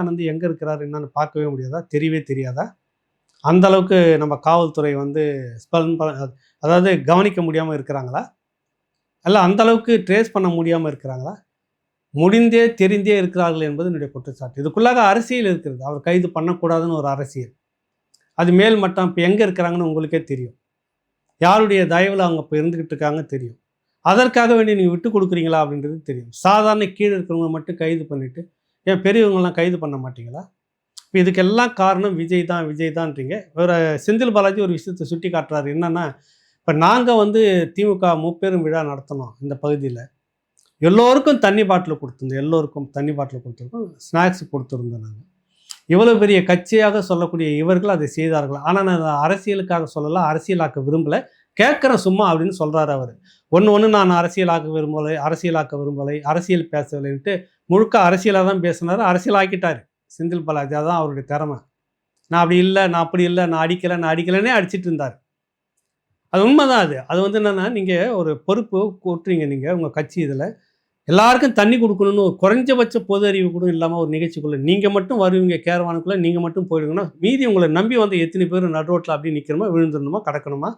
ஆனந்த் எங்கே இருக்கிறாரு என்னன்னு பார்க்கவே முடியாதா? தெரியவே தெரியாதா? அந்த அளவுக்கு நம்ம காவல்துறை வந்து அதாவது கவனிக்க முடியாமல் இருக்கிறாங்களா? அல்ல அந்த அளவுக்கு ட்ரேஸ் பண்ண முடியாமல் இருக்கிறாங்களா? முடிந்தே தெரிந்தே இருக்கிறார்கள் என்பது என்னுடைய குற்றச்சாட்டு. இதுக்குள்ளாக அரசியல் இருக்கிறது. அவர் கைது பண்ணக்கூடாதுன்னு ஒரு அரசியல். அது மேல் மட்டம் இப்போ எங்கே இருக்கிறாங்கன்னு உங்களுக்கே தெரியும். யாருடைய தயவில் அவங்க இப்போ இருந்துக்கிட்டு இருக்காங்க தெரியும். அதற்காக வேண்டி நீங்கள் விட்டு கொடுக்குறீங்களா அப்படின்றது தெரியும். சாதாரண கீழே இருக்கிறவங்க மட்டும் கைது பண்ணிவிட்டு ஏன் பெரியவங்களாம் கைது பண்ண மாட்டீங்களா? இப்போ இதுக்கெல்லாம் காரணம் விஜய் தான் விஜய் தான்றீங்க. ஒரு செந்தில் பாலாஜி ஒரு விஷயத்தை சுட்டி காட்டுறாரு. என்னென்னா இப்போ நாங்கள் வந்து திமுக முப்பெரும் விழா நடத்தினோம் இந்த பகுதியில். எல்லோருக்கும் தண்ணி பாட்டில் கொடுத்துருந்தோம். எல்லோருக்கும் தண்ணி பாட்டில் கொடுத்துருக்கோம். ஸ்நாக்ஸ் கொடுத்துருந்தோம் நாங்கள் இவ்வளோ பெரிய கட்சியாக சொல்லக்கூடிய இவர்கள் அதை செய்தார்கள். ஆனால் நான் அரசியலுக்காக சொல்லலை அரசியலாக்க விரும்பலை. கேட்குறேன் சும்மா அப்படின்னு சொல்கிறாரு அவர். ஒன்று ஒன்று நான் அரசியலாக்க விரும்பலை அரசியலாக்க விரும்பலை அரசியல் பேசவில்லைன்ட்டு முழுக்க அரசியலாக தான் பேசினார். அரசியலாக்கிட்டார். செந்தில் பாலாஜி. அதான் அவருடைய திறமை. நான் அப்படி இல்லை நான் அப்படி இல்லை நான் அடிக்கலை நான் அடிக்கலைன்னே அடிச்சிட்டு இருந்தார். அது உண்மைதான் அது. அது வந்து என்னென்னா நீங்கள் ஒரு பொறுப்பு கூட்டுறீங்க நீங்கள் உங்கள் கட்சி இதில். எல்லாருக்கும் தண்ணி கொடுக்கணும்னு ஒரு குறைஞ்சபட்ச பொது அறிவு கூட இல்லாமல் ஒரு நிகழ்ச்சிக்குள்ளே நீங்கள் மட்டும் வருவீங்க கேரவானுக்குள்ளே நீங்கள் மட்டும் போயிடுங்கன்னா மீதி உங்களை நம்பி வந்து எத்தனை பேர் நடு ரோட்டில் அப்படியே நிற்கிறோமா விழுந்துடணுமா கடக்கணுமா?